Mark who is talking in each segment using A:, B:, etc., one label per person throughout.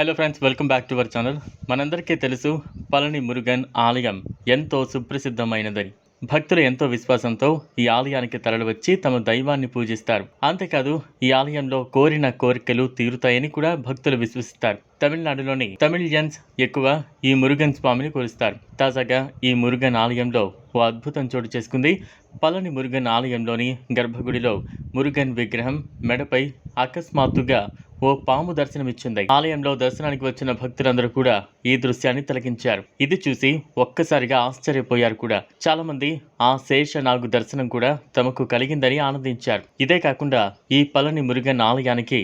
A: Hello friends welcome back to our channel మనందరికీ తెలుసు పళని మురుగన్ ఆలయం ఎంతో సుప్రసిద్ధమైనదని. భక్తులు ఎంతో విశ్వాసంతో ఈ ఆలయానికి తరలివచ్చి తమ దైవాన్ని పూజిస్తారు. అంతేకాదు ఈ ఆలయంలో కోరిన కోరికలు తీరుతాయని కూడా భక్తులు విశ్వసిస్తారు. తమిళనాడులోని తమిళియన్స్ ఎక్కువ ఈ మురుగన్ స్వామిని కొలుస్తారు తాజాగా ఈ మురుగన్ ఆలయంలో ఓ అద్భుతం చోటు చేసుకుంది. పలని మురుగన్ ఆలయంలోని గర్భగుడిలో మురుగన్ విగ్రహం మెడపై అకస్మాత్తుగా ఓ పాము దర్శనమిచ్చింది. ఆలయంలో దర్శనానికి వచ్చిన భక్తులందరూ కూడా ఈ దృశ్యాన్ని తిలకించారు ఇది చూసి ఒక్కసారిగా ఆశ్చర్యపోయారు కూడా. చాలా మంది ఆ శేష నాగు దర్శనం కూడా తమకు కలిగిందని ఆనందించారు. ఇదే కాకుండా ఈ పలని మురుగన్ ఆలయానికి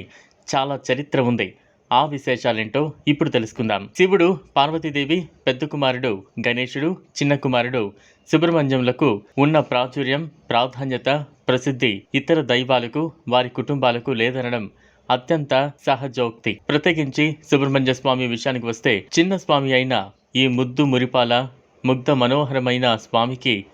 A: చాలా చరిత్ర ఉంది. ఆ విశేషాలేంటో ఇప్పుడు తెలుసుకుందాం. శివుడు పార్వతీదేవి పెద్ద కుమారుడు గణేశుడు చిన్న కుమారుడు సుబ్రహ్మణ్యములకు ఉన్న ప్రాచుర్యం ప్రాధాన్యత ప్రసిద్ధి ఇతర దైవాలకు వారి కుటుంబాలకు లేదనడం అత్యంత సహజోక్తి. ప్రత్యేకించి సుబ్రహ్మణ్య స్వామి విషయానికి వస్తే చిన్న స్వామి అయిన ఈ ముద్దు మురిపాల ముగ్ధ మనోహరమైన స్వామికి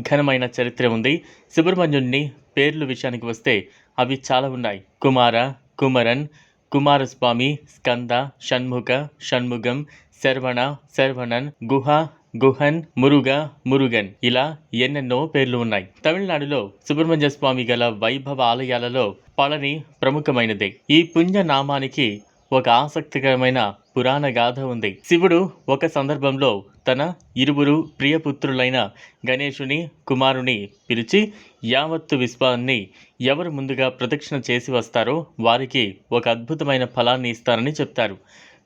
A: ఘనమైన చరిత్ర ఉంది. సుబ్రహ్మణ్యుణ్ణి పేర్లు విషయానికి వస్తే అవి చాలా ఉన్నాయి. కుమార కుమరన్ కుమారస్వామి స్కంద షణ్ముఖ షణ్ముగం శర్వణ శర్వణన్ గుహ గుహన్ మురుగ మురుగన్ ఇలా ఎన్నెన్నో పేర్లు ఉన్నాయి. తమిళనాడులో సుబ్రహ్మణ్య స్వామి గల వైభవ ఆలయాలలో పళని ప్రముఖమైనదే. ఈ పుణ్య నామానికి ఒక ఆసక్తికరమైన పురాణ గాథ ఉంది. శివుడు ఒక సందర్భంలో తన ఇరువురు ప్రియపుత్రులైన గణేషుని కుమారుని పిలిచి యావత్తు విశ్వాన్ని ఎవరు ముందుగా ప్రదక్షిణ చేసి వస్తారో వారికి ఒక అద్భుతమైన ఫలాన్ని ఇస్తారని చెప్తారు.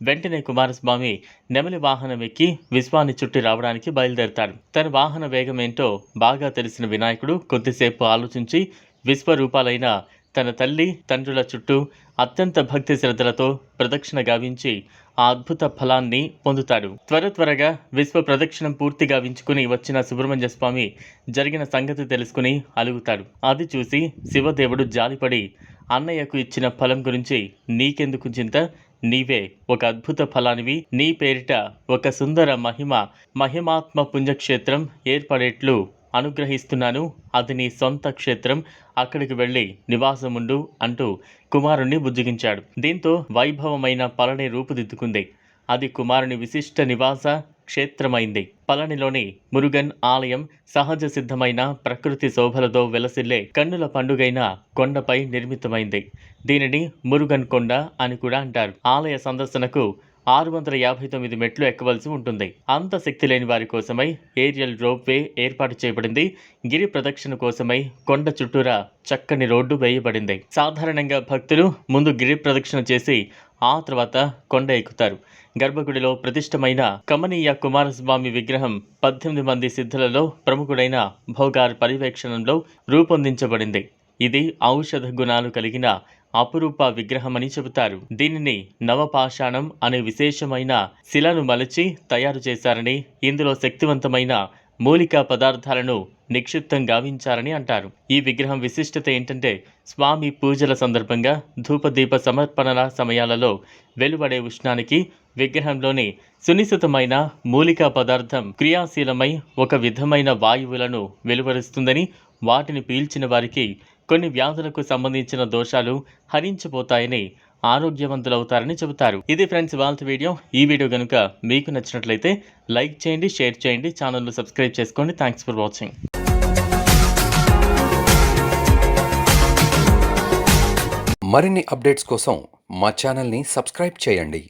A: వెంటనే కుమారస్వామి నెమలి వాహనం ఎక్కి విశ్వాన్ని చుట్టి రావడానికి బయలుదేరతారు. తన వాహన వేగం ఏంటో బాగా తెలిసిన వినాయకుడు కొద్దిసేపు ఆలోచించి విశ్వరూపాలైన తన తల్లి తండ్రుల చుట్టూ అత్యంత భక్తి శ్రద్ధలతో ప్రదక్షిణ గావించి ఆ అద్భుత ఫలాన్ని పొందుతాడు. త్వర త్వరగా విశ్వ ప్రదక్షిణం పూర్తి గావించుకుని వచ్చిన సుబ్రహ్మణ్య స్వామి జరిగిన సంగతి తెలుసుకుని అలుగుతాడు. అది చూసి శివదేవుడు జాలిపడి అన్నయ్యకు ఇచ్చిన ఫలం గురించి నీకెందుకు చింత? నీవే ఒక అద్భుత ఫలానివి. నీ పేరిట ఒక సుందర మహిమ మహిమాత్మ పుణ్యక్షేత్రం ఏర్పడేట్లు అనుగ్రహిస్తున్నాను. అది నీ సొంత క్షేత్రం. అక్కడికి వెళ్ళి నివాసముండు అంటూ కుమారుణ్ణి బుజ్జగించాడు. దీంతో వైభవమైన పళని రూపుదిద్దుకుంది. అది కుమారుని విశిష్ట నివాస క్షేత్రమైంది. పళనిలోని మురుగన్ ఆలయం సహజ సిద్ధమైన ప్రకృతి శోభలతో వెలసిల్లే కన్నుల పండుగైన కొండపై నిర్మితమైంది. దీనిని మురుగన్ కొండ అని కూడా అంటారు. ఆలయ సందర్శనకు ఆరు వందల యాభై తొమ్మిది మెట్లు ఎక్కవలసి ఉంటుంది. అంత శక్తి లేని వారి కోసమై ఏరియల్ రోప్వే ఏర్పాటు చేయబడింది. గిరి ప్రదక్షిణ కోసమై కొండ చుట్టూరా చక్కని రోడ్డు వేయబడింది. సాధారణంగా భక్తులు ముందు గిరి ప్రదక్షిణ చేసి ఆ తర్వాత కొండ ఎక్కుతారు. గర్భగుడిలో ప్రతిష్టమైన కమనీయ కుమారస్వామి విగ్రహం పద్దెనిమిది మంది సిద్ధులలో ప్రముఖుడైన భోగార్ పర్యవేక్షణలో రూపొందించబడింది. ఇది ఔషధ గుణాలు కలిగిన అపురూప విగ్రహమని చెబుతారు. దీనిని నవపాషాణం అనే విశేషమైన శిలను మలచి తయారు చేశారని ఇందులో శక్తివంతమైన మూలికా పదార్థాలను నిక్షిప్తం గావించారని అంటారు. ఈ విగ్రహం విశిష్టత ఏంటంటే స్వామి పూజల సందర్భంగా ధూపదీప సమర్పణల సమయాలలో వెలువడే ఉష్ణానికి విగ్రహంలోని సునిశ్చితమైన మూలికా పదార్థం క్రియాశీలమై ఒక విధమైన వాయువులను వెలువరుస్తుందని వాటిని పీల్చిన వారికి కొన్ని వ్యాధులకు సంబంధించిన దోషాలు హరించిపోతాయని ఆరోగ్యవంతులవుతారని చెబుతారు. ఇది ఫ్రెండ్స్ వాళ్ళ వీడియో. ఈ వీడియో కనుక మీకు నచ్చినట్లయితే లైక్ చేయండి షేర్ చేయండి ఛానల్ను సబ్స్క్రైబ్ చేసుకోండి. Thanks for watching.
B: మరిన్ని అప్డేట్స్ కోసం మా ఛానల్ని సబ్స్క్రైబ్ చేయండి.